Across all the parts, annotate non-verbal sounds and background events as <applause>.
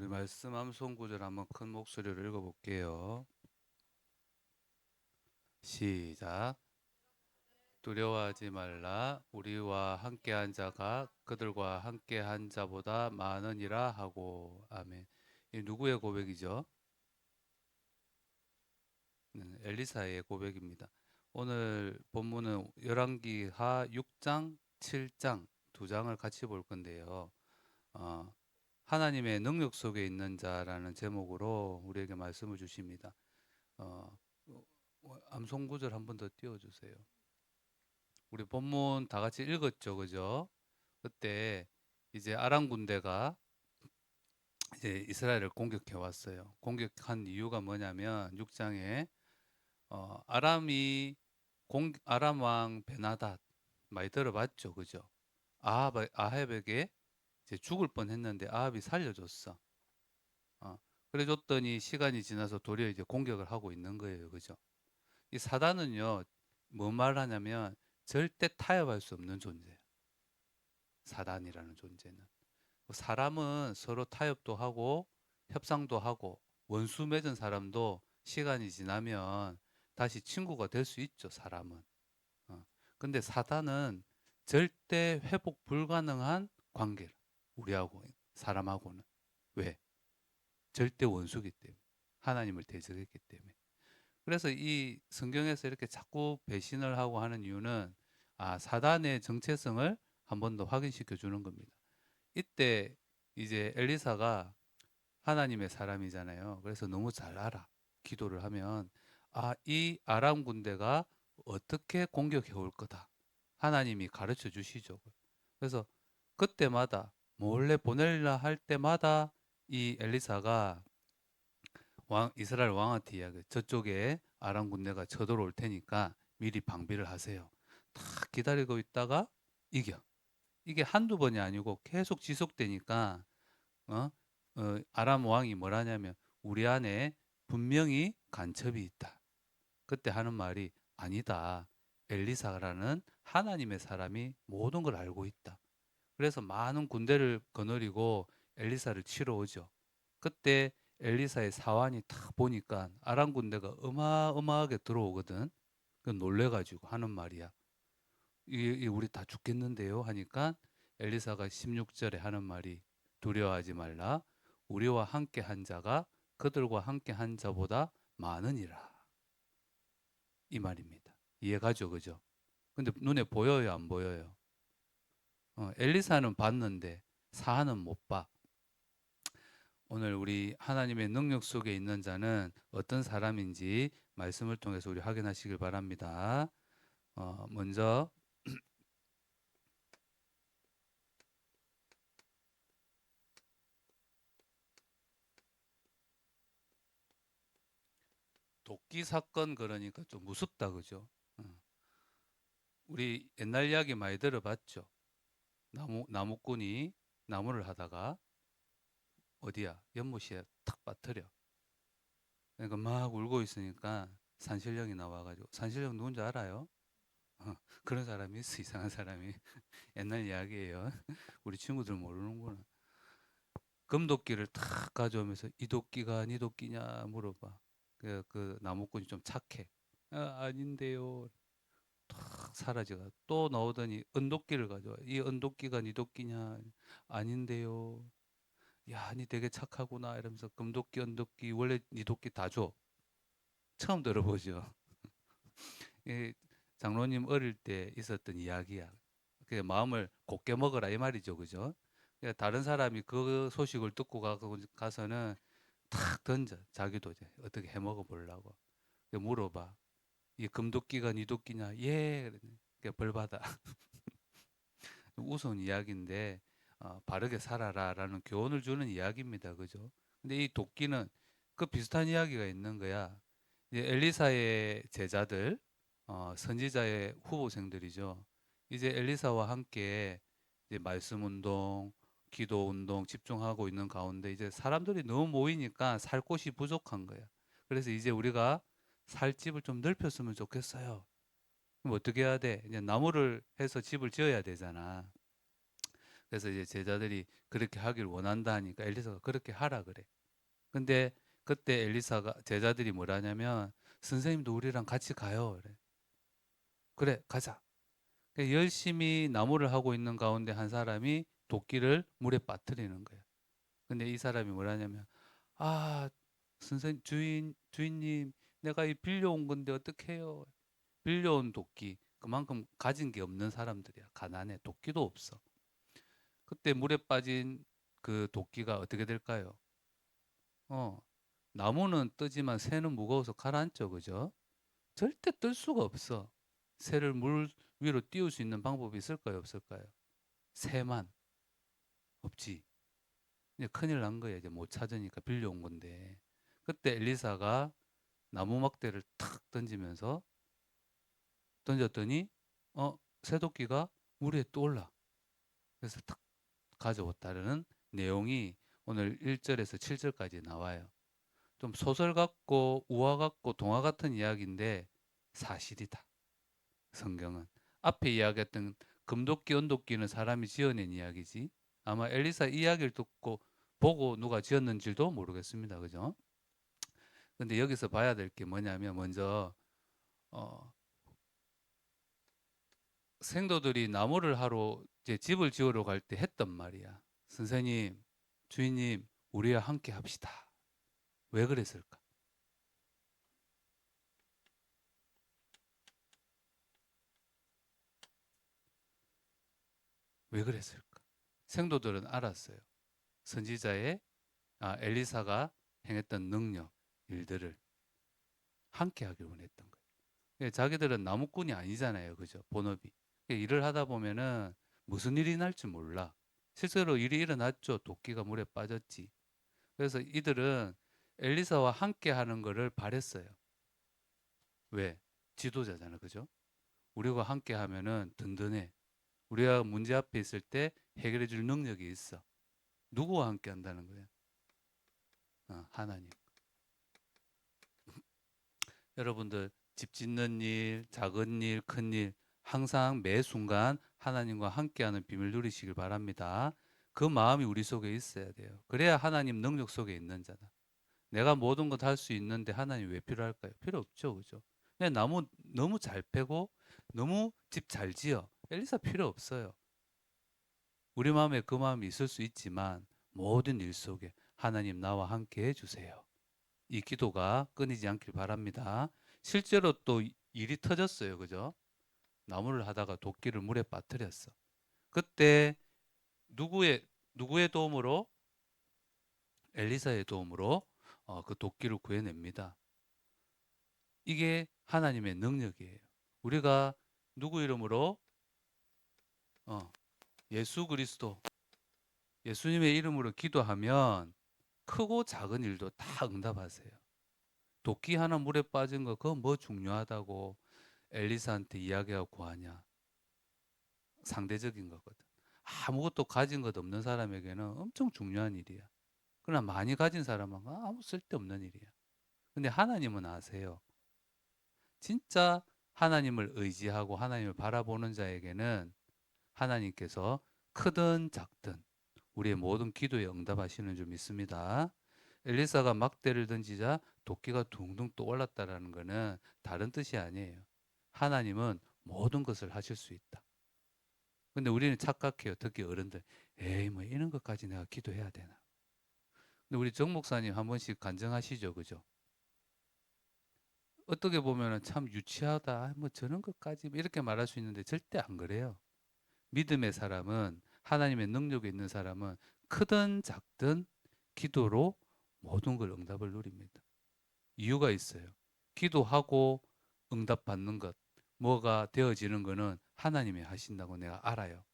우리 말씀 암송 구절 한번 큰 목소리로 읽어볼게요. 시작. 두려워하지 말라. 우리와 함께한 자가 그들과 함께한 자보다 많으니라 하고 아멘. 이 누구의 고백이죠? 네, 엘리사의 고백입니다. 오늘 본문은 열왕기하 6장, 7장 두 장을 같이 볼 건데요. 어, 하나님의 능력 속에 있는 자라는 제목으로 우리에게 말씀을 주십니다. 어, 어, 암송 구절 한 번 더 띄워주세요. 우리 본문 다 같이 읽었죠, 그죠? 그때 이제 아람 군대가 이제 이스라엘을 공격해 왔어요. 공격한 이유가 뭐냐면 6장에 어, 아람이 공 아람 왕 베나닷 많이 들어봤죠, 그죠? 아합 아합에게 이제 죽을 뻔했는데 아합이 살려줬어. 어, 그래 줬더니 시간이 지나서 도리어 이제 공격을 하고 있는 거예요, 그죠? 이 사단은요, 뭐 말하냐면 절대 타협할 수 없는 존재예요. 사단이라는 존재는. 사람은 서로 타협도 하고 협상도 하고 원수 맺은 사람도 시간이 지나면 다시 친구가 될 수 있죠, 사람은. 어. 근데 사단은 절대 회복 불가능한 관계를 우리하고 사람하고는 왜? 절대 원수기 때문에 하나님을 대적했기 때문에 그래서 이 성경에서 이렇게 자꾸 배신을 하고 하는 이유는 아 사단의 정체성을 한 번 더 확인시켜 주는 겁니다. 이때 이제 엘리사가 하나님의 사람이잖아요. 그래서 너무 잘 알아. 기도를 하면 아 이 아람 군대가 어떻게 공격해 올 거다. 하나님이 가르쳐 주시죠. 그래서 그때마다 몰래 보내려 할 때마다 이 엘리사가 왕 이스라엘 왕한테 이야기 저쪽에 아람 군대가 쳐들어올 테니까 미리 방비를 하세요. 다 기다리고 있다가 이겨. 이게 한두 번이 아니고 계속 지속되니까 어? 어, 아람 왕이 뭐라냐면 우리 안에 분명히 간첩이 있다. 그때 하는 말이 아니다. 엘리사라는 하나님의 사람이 모든 걸 알고 있다. 그래서 많은 군대를 거느리고 엘리사를 치러 오죠. 그때 엘리사의 사환이 탁 보니까 아람 군대가 어마어마하게 들어오거든. 그 놀래가지고 하는 말이야. 이, 우리 다 죽겠는데요 하니까 엘리사가 16절에 하는 말이 두려워하지 말라. 우리와 함께 한 자가 그들과 함께 한 자보다 많으니라. 이 말입니다. 이해가죠, 그죠? 근데 눈에 보여요, 안 보여요? 어, 엘리사는 봤는데 사하는 못 봐. 오늘 우리 하나님의 능력 속에 있는 자는 어떤 사람인지 말씀을 통해서 우리 확인하시길 바랍니다. 어, 먼저 <clears throat> 도끼 사건 그러니까 좀 무섭다 그죠? 어. 우리 옛날 이야기 많이 들어봤죠. 나무 나무꾼이 나무를 하다가 어디야 연못시에 탁 빠뜨려. 그러니까 막 울고 있으니까 산신령이 나와가지고 산신령 누군지 알아요? 어, 그런 사람이 있어 이상한 사람이 <laughs> 옛날 이야기예요. <laughs> 우리 친구들 모르는구나. 금도끼를 탁 가져오면서 이 도끼가 네 도끼냐 물어봐. 그, 그 나무꾼이 좀 착해. 아, 아닌데요. 탁 사라져가 또 나오더니 은도끼를 가져와. 이 은도끼가 네 도끼냐? 아닌데요. 야, 니 되게 착하구나 이러면서 금도끼, 은도끼 원래 네 도끼 다 줘. 처음 들어보죠. <laughs> 이 장로님 어릴 때 있었던 이야기야. 그 마음을 곱게 먹어라 이 말이죠, 그죠? 그러니까 다른 사람이 그 소식을 듣고 가서는 탁 던져 자기도 이제 어떻게 해 먹어 보려고 물어봐. 이 금도끼가 니 도끼냐? 예. 그러니까 벌 받아. <laughs> 우스운 이야기인데 어, 바르게 살아라라는 교훈을 주는 이야기입니다. 그죠? 근데 이 도끼는 그 비슷한 이야기가 있는 거야. 이제 엘리사의 제자들, 어, 선지자의 후보생들이죠. 이제 엘리사와 함께 이제 말씀 운동, 기도 운동 집중하고 있는 가운데 이제 사람들이 너무 모이니까 살 곳이 부족한 거야. 그래서 이제 우리가 살 집을 좀 넓혔으면 좋겠어요. 그럼 어떻게 해야 돼? 이제 나무를 해서 집을 지어야 되잖아. 그래서 이제 제자들이 그렇게 하길 원한다 하니까 엘리사가 그렇게 하라 그래. 근데 그때 엘리사가 제자들이 뭐라냐면 선생님도 우리랑 같이 가요. 그래. 그래 가자. 그 열심히 나무를 하고 있는 가운데 한 사람이 도끼를 물에 빠뜨리는 거예요. 근데 이 사람이 뭐라냐면 아 선생 주인 주인님 내가 이 빌려온 건데 어떡해요? 빌려온 도끼 그만큼 가진 게 없는 사람들이야. 가난해. 도끼도 없어. 그때 물에 빠진 그 도끼가 어떻게 될까요? 어, 나무는 뜨지만 새는 무거워서 가라앉죠. 그죠? 절대 뜰 수가 없어. 새를 물 위로 띄울 수 있는 방법이 있을까요? 없을까요? 새만 없지. 이제 큰일 난 거야. 이제 못 찾으니까 빌려온 건데. 그때 엘리사가 나무 막대를 탁 던지면서 던졌더니 어 새도끼가 물 위에 떠올라. 그래서 탁 가져왔다는 내용이 오늘 1절에서 7절까지 나와요. 좀 소설 같고 우화 같고 동화 같은 이야기인데 사실이다. 성경은 앞에 이야기했던 금도끼, 은도끼는 사람이 지어낸 이야기지. 아마 엘리사 이야기를 듣고 보고 누가 지었는지도 모르겠습니다. 그죠? 근데 여기서 봐야 될 게 뭐냐면 먼저 어, 생도들이 나무를 하러 이제 집을 지으러 갈 때 했던 말이야. 선생님, 주인님, 우리와 함께 합시다. 왜 그랬을까? 왜 그랬을까? 생도들은 알았어요. 선지자의 아, 엘리사가 행했던 능력, 일들을 함께 하길 원했던 거예요. 예, 자기들은 나무꾼이 아니잖아요. 그죠? 본업이. 예, 일을 하다 보면은 무슨 일이 날지 몰라. 실제로 일이 일어났죠. 도끼가 물에 빠졌지. 그래서 이들은 엘리사와 함께 하는 것을 바랬어요. 왜? 지도자잖아. 그죠? 우리가 함께 하면은 든든해. 우리가 문제 앞에 있을 때 해결해 줄 능력이 있어. 누구와 함께 한다는 거야? 어, 하나님. 여러분들 집 짓는 일, 작은 일, 큰 일, 항상 매 순간 하나님과 함께하는 비밀 누리시길 바랍니다. 그 마음이 우리 속에 있어야 돼요. 그래야 하나님 능력 속에 있는 자다. 내가 모든 것 할 수 있는데 하나님 왜 필요할까요? 필요 없죠, 그죠? 그냥 나무 너무 잘 패고 너무 집 잘 지어 엘리사 필요 없어요. 우리 마음에 그 마음이 있을 수 있지만 모든 일 속에 하나님 나와 함께 해주세요. 이 기도가 끊이지 않길 바랍니다. 실제로 또 일이 터졌어요, 그죠? 나무를 하다가 도끼를 물에 빠뜨렸어. 그때 누구의 누구의 도움으로 엘리사의 도움으로 어, 그 도끼를 구해냅니다. 이게 하나님의 능력이에요. 우리가 누구 이름으로 어, 예수 그리스도 예수님의 이름으로 기도하면 크고 작은 일도 다 응답하세요. 도끼 하나 물에 빠진 거 그거 뭐 중요하다고 엘리사한테 이야기하고 하냐? 상대적인 거거든. 아무것도 가진 것 없는 사람에게는 엄청 중요한 일이야. 그러나 많이 가진 사람은 아무 쓸데없는 일이야. 근데 하나님은 아세요. 진짜 하나님을 의지하고 하나님을 바라보는 자에게는 하나님께서 크든 작든 우리의 모든 기도에 응답하시는 줄 믿습니다. 엘리사가 막대를 던지자 도끼가 둥둥 떠올랐다라는 것은 다른 뜻이 아니에요. 하나님은 모든 것을 하실 수 있다. 근데 우리는 착각해요. 특히 어른들. 에이, 뭐 이런 것까지 내가 기도해야 되나. 근데 우리 정 목사님 한 번씩 간증하시죠. 그죠? 어떻게 보면 참 유치하다. 뭐 저런 것까지 뭐 이렇게 말할 수 있는데 절대 안 그래요. 믿음의 사람은 하나님의 능력이 있는 사람은 크든 작든 기도로 모든 걸 응답을 누립니다. 이유가 있어요. 기도하고 응답 받는 것, 뭐가 되어지는 것은 하나님이 하신다고 내가 알아요.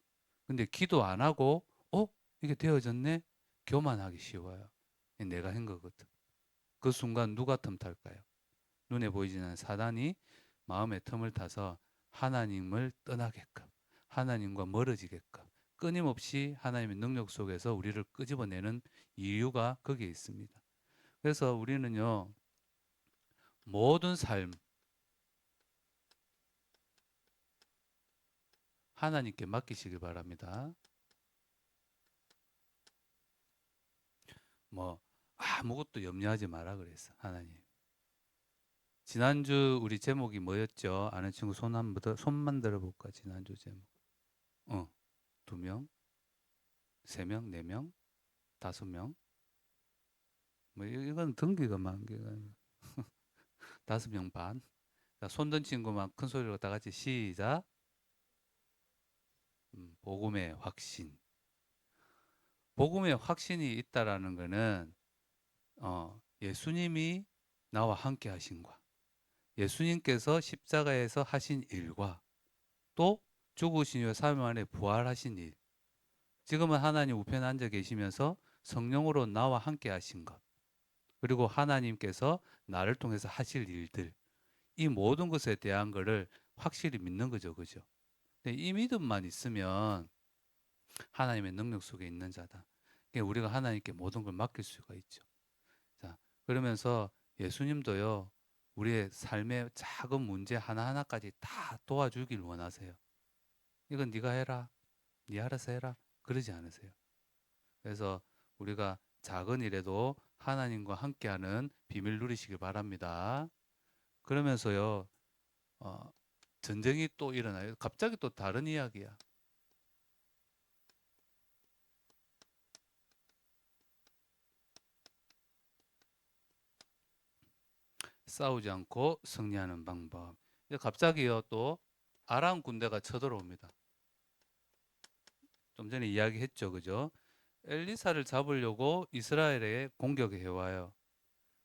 근데 기도 안 하고, 어? 이게 되어졌네? 교만하기 쉬워요. 내가 한 거거든. 그 순간 누가 틈 탈까요? 눈에 보이지 않는 사단이 마음의 틈을 타서 하나님을 떠나게끔, 하나님과 멀어지게끔, 끊임없이 하나님의 능력 속에서 우리를 끄집어내는 이유가 거기에 있습니다. 그래서 우리는요, 모든 삶, 하나님께 맡기시길 바랍니다. 뭐, 아무것도 염려하지 마라 그랬어, 하나님. 지난주 우리 제목이 뭐였죠? 아는 친구 손 한번 손만 들어볼까? 지난주 제목. 어. 두 명, 세 명, 네 명, 다섯 명. 뭐 이- 이건 등기가 만개가 <laughs> 다섯 명 반. 자, 손든 친구만 큰 소리로 다 같이 시작. 음, 복음의 확신. 복음의 확신이 있다라는 것은 어, 예수님이 나와 함께 하신과 예수님께서 십자가에서 하신 일과 또 죽으신 후에 사흘 만에 부활하신 일. 지금은 하나님 우편에 앉아 계시면서 성령으로 나와 함께 하신 것. 그리고 하나님께서 나를 통해서 하실 일들. 이 모든 것에 대한 것을 확실히 믿는 거죠. 그죠? 이 믿음만 있으면 하나님의 능력 속에 있는 자다. 우리가 하나님께 모든 걸 맡길 수가 있죠. 자, 그러면서 예수님도요, 우리의 삶의 작은 문제 하나하나까지 다 도와주길 원하세요. 이건 네가 해라. 네 알아서 해라. 그러지 않으세요. 그래서 우리가 작은 일에도 하나님과 함께하는 비밀 누리시길 바랍니다. 그러면서요, 어, 전쟁이 또 일어나요. 갑자기 또 다른 이야기야. 싸우지 않고 승리하는 방법. 갑자기요 또 아람 군대가 쳐들어옵니다. 좀 전에 이야기했죠, 그죠? 엘리사를 잡으려고 이스라엘에 공격해 와요.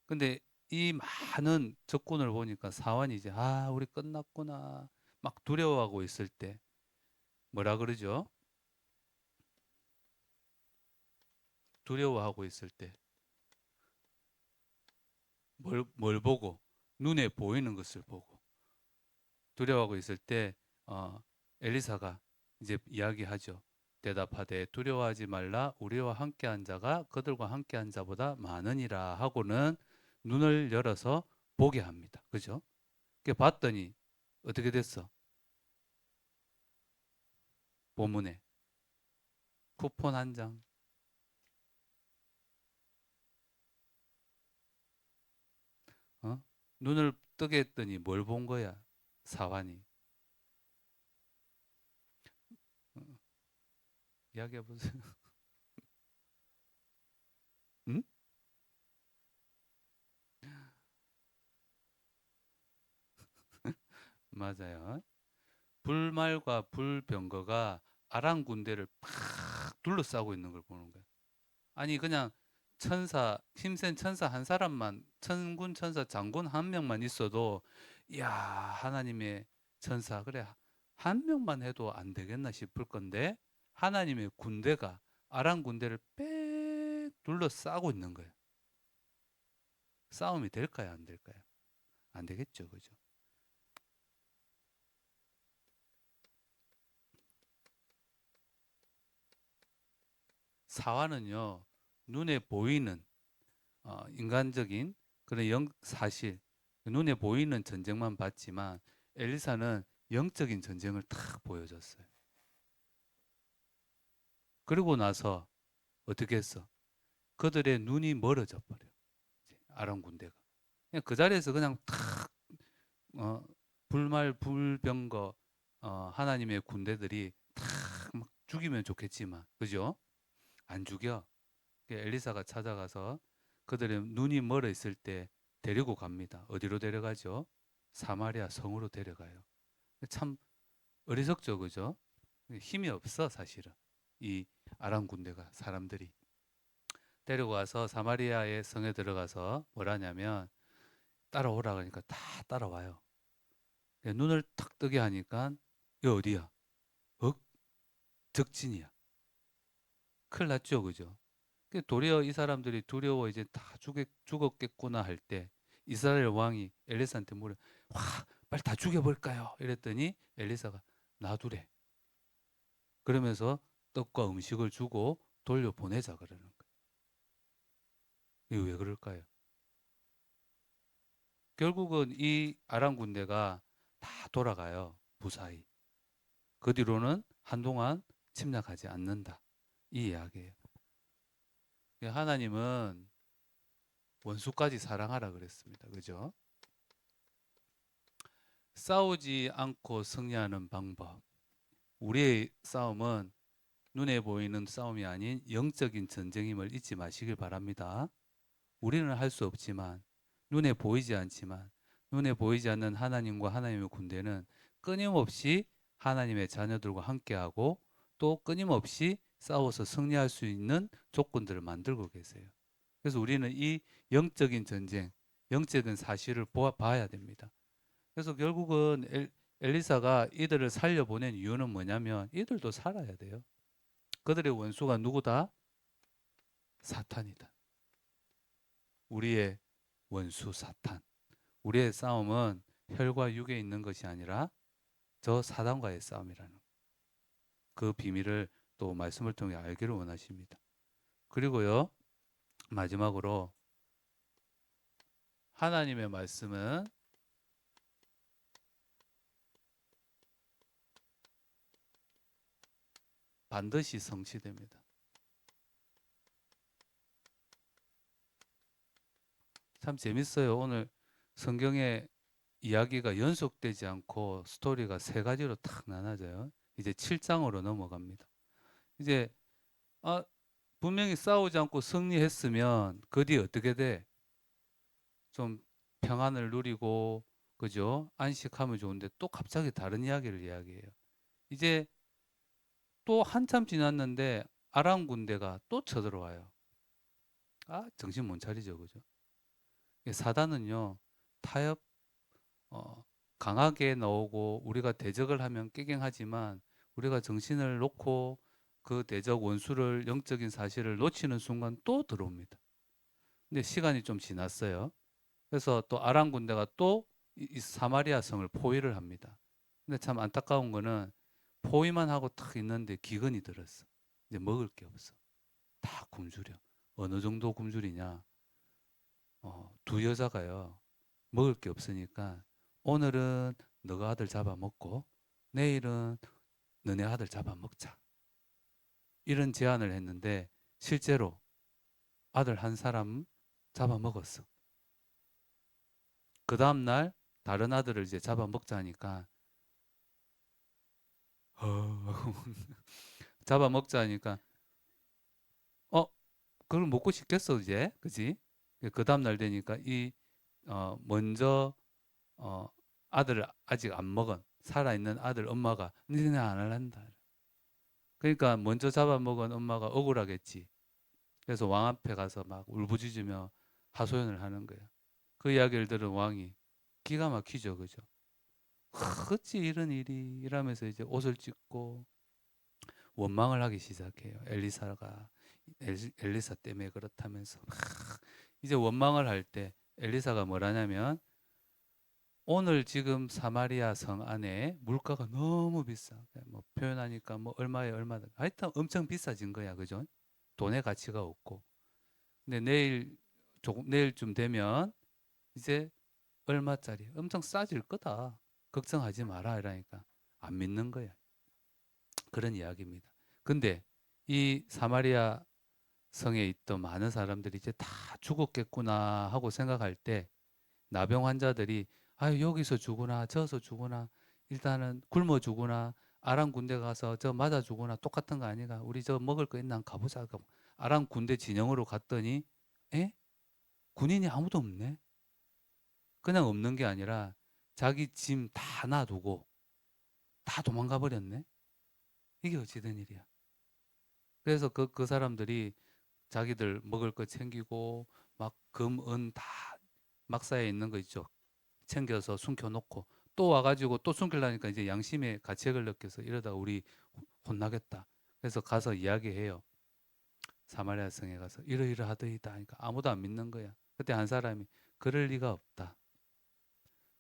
근데 이 많은 적군을 보니까 사환이 이제 아 우리 끝났구나 막 두려워하고 있을 때 뭐라 그러죠? 두려워하고 있을 때 뭘, 뭘 보고 눈에 보이는 것을 보고 두려워하고 있을 때 어, 엘리사가 이제 이야기하죠. 대답하되 두려워하지 말라 우리와 함께한 자가 그들과 함께한 자보다 많으니라 하고는 눈을 열어서 보게 합니다. 그죠? 그 봤더니 어떻게 됐어? 본문에 쿠폰 한 장. 어? 눈을 뜨게 했더니 뭘 본 거야? 사환이. 어, 이야기해 보세요. <laughs> 응? <laughs> 맞아요. 불말과 불병거가 아람 군대를 팍 둘러싸고 있는 걸 보는 거예요. 아니 그냥 천사 힘센 천사 한 사람만 천군 천사 장군 한 명만 있어도 야 하나님의 천사 그래 한 명만 해도 안 되겠나 싶을 건데 하나님의 군대가 아람 군대를 빽 둘러싸고 있는 거예요. 싸움이 될까요, 안 될까요? 안 되겠죠, 그죠? 사화는요 눈에 보이는 어, 인간적인 그런 영 사실 눈에 보이는 전쟁만 봤지만 엘리사는 영적인 전쟁을 탁 보여줬어요. 그리고 나서 어떻게 했어? 그들의 눈이 멀어져 버려. 아람 군대가 그냥 그 자리에서 그냥 탁 어, 불말 불병거 어, 하나님의 군대들이 탁막 죽이면 좋겠지만 그죠? 안 죽여. 그 엘리사가 찾아가서 그들의 눈이 멀어 있을 때 데리고 갑니다. 어디로 데려가죠? 사마리아 성으로 데려가요. 참 어리석죠, 그죠? 힘이 없어 사실은 이 아람 군대가 사람들이 데리고 와서 사마리아의 성에 들어가서 뭐라냐면 따라오라 그러니까 다 따라와요. 눈을 탁 뜨게 하니까 이 어디야? 어? 적진이야. 큰일 났죠, 그죠? 그 도리어 이 사람들이 두려워 이제 다 죽겠, 죽었겠구나 할 때 이스라엘 왕이 엘리사한테 물어, 와, 빨리 다 죽여볼까요? 이랬더니 엘리사가 놔두래. 그러면서 떡과 음식을 주고 돌려 보내자 그러는 거예요. 이게 왜 그럴까요? 결국은 이 아람 군대가 다 돌아가요. 무사히. 그 뒤로는 한동안 침략하지 않는다. 이 이야기예요. 예, 하나님은 원수까지 사랑하라 그랬습니다. 그죠? 싸우지 않고 승리하는 방법. 우리의 싸움은 눈에 보이는 싸움이 아닌 영적인 전쟁임을 잊지 마시길 바랍니다. 우리는 할 수 없지만 눈에 보이지 않지만 눈에 보이지 않는 하나님과 하나님의 군대는 끊임없이 하나님의 자녀들과 함께하고 또 끊임없이 싸워서 승리할 수 있는 조건들을 만들고 계세요. 그래서 우리는 이 영적인 전쟁, 영적인 사실을 보아, 봐야 됩니다. 그래서 결국은 엘, 엘리사가 이들을 살려보낸 이유는 뭐냐면 이들도 살아야 돼요. 그들의 원수가 누구다? 사탄이다. 우리의 원수 사탄. 우리의 싸움은 혈과 육에 있는 것이 아니라 저 사단과의 싸움이라는 그 비밀을 또 말씀을 통해 알기를 원하십니다. 그리고요, 마지막으로 하나님의 말씀은 반드시 성취됩니다. 참 재밌어요. 오늘 성경에 이야기가 연속되지 않고 스토리가 세 가지로 탁 나눠져요. 이제 7장으로 넘어갑니다. 이제 아, 분명히 싸우지 않고 승리했으면 그 뒤에 어떻게 돼? 좀 평안을 누리고 그죠? 안식하면 좋은데 또 갑자기 다른 이야기를 이야기해요. 이제 또 한참 지났는데 아람 군대가 또 쳐들어와요. 아, 정신 못 차리죠, 그죠? 사단은요 타협 어, 강하게 나오고 우리가 대적을 하면 깨갱하지만 우리가 정신을 놓고 그 대적 원수를 영적인 사실을 놓치는 순간 또 들어옵니다. 근데 시간이 좀 지났어요. 그래서 또 아람 군대가 또이 사마리아 성을 포위를 합니다. 근데 참 안타까운 거는 포위만 하고 탁 있는데 기근이 들었어. 이제 먹을 게 없어. 다 굶주려. 어느 정도 굶주리냐? 어, 두 여자가요. 먹을 게 없으니까 오늘은 너가 아들 잡아먹고 내일은 너네 아들 잡아먹자. 이런 제안을 했는데 실제로 아들 한 사람 잡아먹었어. 그 다음 날 다른 아들을 이제 잡아먹자 하니까 어, <laughs> 잡아먹자 하니까 어 그걸 먹고 싶겠어 이제 그지? 그 다음 날 되니까 이 어, 먼저 어, 아들을 아직 안 먹은 살아있는 아들 엄마가 니네 안 할란다. 그러니까 먼저 잡아먹은 엄마가 억울하겠지. 그래서 왕 앞에 가서 막 울부짖으며 하소연을 하는 거야. 그 이야기를 들은 왕이 기가 막히죠, 그죠? 어찌 이런 일이 이러면서 이제 옷을 찢고 원망을 하기 시작해요. 엘리사가 엘리사 때문에 그렇다면서 이제 원망을 할 때 엘리사가 뭐라냐면 오늘 지금 사마리아 성 안에 물가가 너무 비싸. 뭐 표현하니까 뭐 얼마에 얼마다. 하여튼 엄청 비싸진 거야, 그죠? 돈의 가치가 없고. 근데 내일 조금 내일쯤 되면 이제 얼마짜리 엄청 싸질 거다. 걱정하지 마라 이러니까 안 믿는 거야. 그런 이야기입니다. 근데 이 사마리아 성에 있던 많은 사람들이 이제 다 죽었겠구나 하고 생각할 때 나병 환자들이 아 여기서 죽으나 저서 죽으나 일단은 굶어 죽으나 아람 군대 가서 저 맞아 죽으나 똑같은 거 아니가? 우리 저 먹을 거 있나? 가보자. 아람 군대 진영으로 갔더니 에? 군인이 아무도 없네? 그냥 없는 게 아니라 자기 짐 다 놔두고 다 도망가 버렸네? 이게 어찌 된 일이야? 그래서 그, 그 사람들이 자기들 먹을 거 챙기고 막 금, 은 다 막사에 있는 거 있죠. 챙겨서 숨겨놓고 또 와가지고 또 숨기려니까 이제 양심의 가책을 느껴서 이러다 우리 혼나겠다. 그래서 가서 이야기해요. 사마리아 성에 가서 이러이러하더이다 하니까 아무도 안 믿는 거야. 그때 한 사람이 그럴 리가 없다.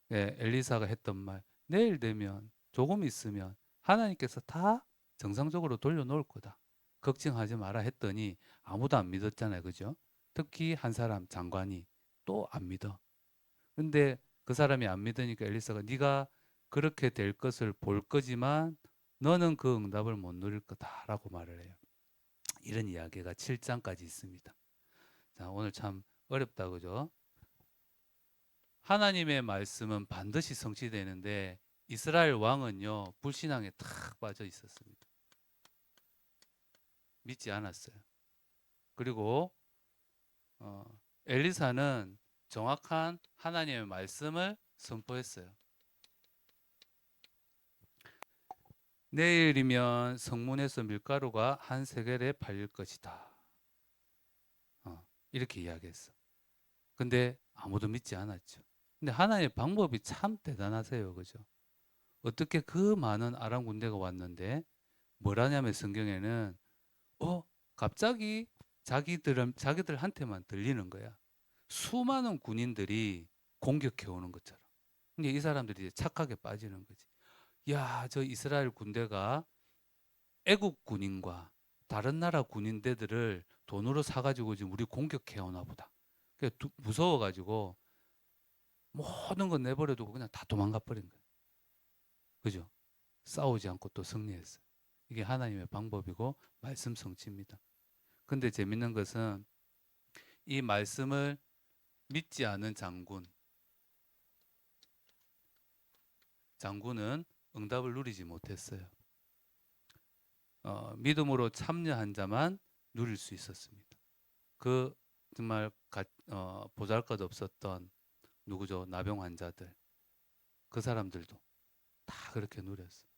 네, 엘리사가 했던 말 내일 되면 조금 있으면 하나님께서 다 정상적으로 돌려놓을 거다. 걱정하지 마라 했더니 아무도 안 믿었잖아요. 그죠? 특히 한 사람 장관이 또 안 믿어. 근데 그 사람이 안 믿으니까 엘리사가 네가 그렇게 될 것을 볼 거지만 너는 그 응답을 못 누릴 거다라고 말을 해요. 이런 이야기가 7장까지 있습니다. 자, 오늘 참 어렵다 그죠? 하나님의 말씀은 반드시 성취되는데 이스라엘 왕은요 불신앙에 탁 빠져 있었습니다. 믿지 않았어요. 그리고 어, 엘리사는 정확한 하나님의 말씀을 선포했어요. 내일이면 성문에서 밀가루가 한 세겔에 팔릴 것이다. 어, 이렇게 이야기했어. 근데 아무도 믿지 않았죠. 근데 하나님의 방법이 참 대단하세요. 그죠? 어떻게 그 많은 아람 군대가 왔는데 뭐라냐면 성경에는 어 갑자기 자기들 자기들한테만 들리는 거야. 수많은 군인들이 공격해 오는 것처럼. 근데 이 사람들이 착하게 빠지는 거지. 야, 저 이스라엘 군대가 애국 군인과 다른 나라 군인대들을 돈으로 사가지고 지금 우리 공격해 오나 보다. 무서워가지고 모든 건 내버려두고 그냥 다 도망가 버린 거예요. 그죠? 싸우지 않고 또 승리했어요. 이게 하나님의 방법이고 말씀 성취입니다. 근데 재밌는 것은 이 말씀을 믿지 않은 장군, 장군은 응답을 누리지 못했어요. 어, 믿음으로 참여한 자만 누릴 수 있었습니다. 그 정말 가, 어, 보잘것 없었던 누구죠? 나병 환자들. 그 사람들도 다 그렇게 누렸어요.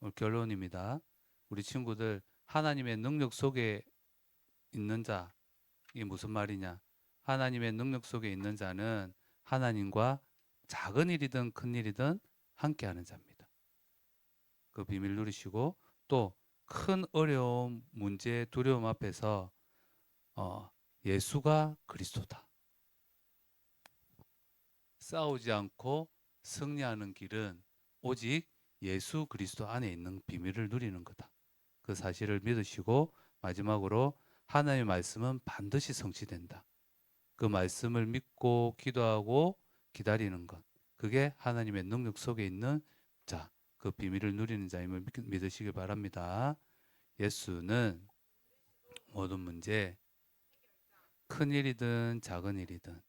오늘 결론입니다. 우리 친구들 하나님의 능력 속에 있는 자, 이게 무슨 말이냐? 하나님의 능력 속에 있는 자는 하나님과 작은 일이든 큰 일이든 함께하는 자입니다. 그 비밀 누리시고 또 큰 어려움, 문제, 두려움 앞에서 어, 예수가 그리스도다. 싸우지 않고 승리하는 길은 오직 예수 그리스도 안에 있는 비밀을 누리는 거다. 그 사실을 믿으시고 마지막으로 하나님의 말씀은 반드시 성취된다. 그 말씀을 믿고 기도하고 기다리는 것. 그게 하나님의 능력 속에 있는 자, 그 비밀을 누리는 자임을 믿으시기 바랍니다. 예수는 모든 문제, 큰 일이든 작은 일이든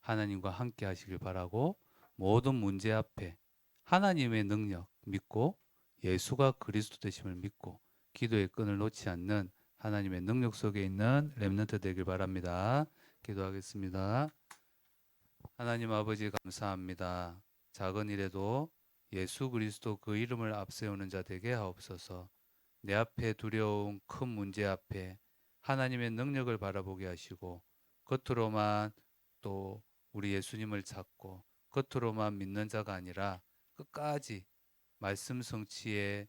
하나님과 함께 하시길 바라고 모든 문제 앞에 하나님의 능력 믿고 예수가 그리스도 되심을 믿고 기도의 끈을 놓지 않는 하나님의 능력 속에 있는 렘넌트 되길 바랍니다. 기도하겠습니다. 하나님 아버지 감사합니다. 작은 일에도 예수 그리스도 그 이름을 앞세우는 자 되게 하옵소서. 내 앞에 두려운 큰 문제 앞에 하나님의 능력을 바라보게 하시고 겉으로만 또 우리 예수님을 찾고 겉으로만 믿는 자가 아니라 끝까지 말씀 성취의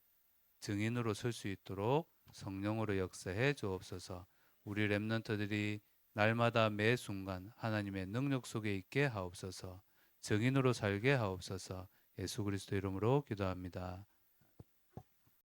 증인으로 설 수 있도록 성령으로 역사해 주옵소서. 우리 렘넌트들이 날마다 매 순간 하나님의 능력 속에 있게 하옵소서. 증인으로 살게 하옵소서. 예수 그리스도 이름으로 기도합니다.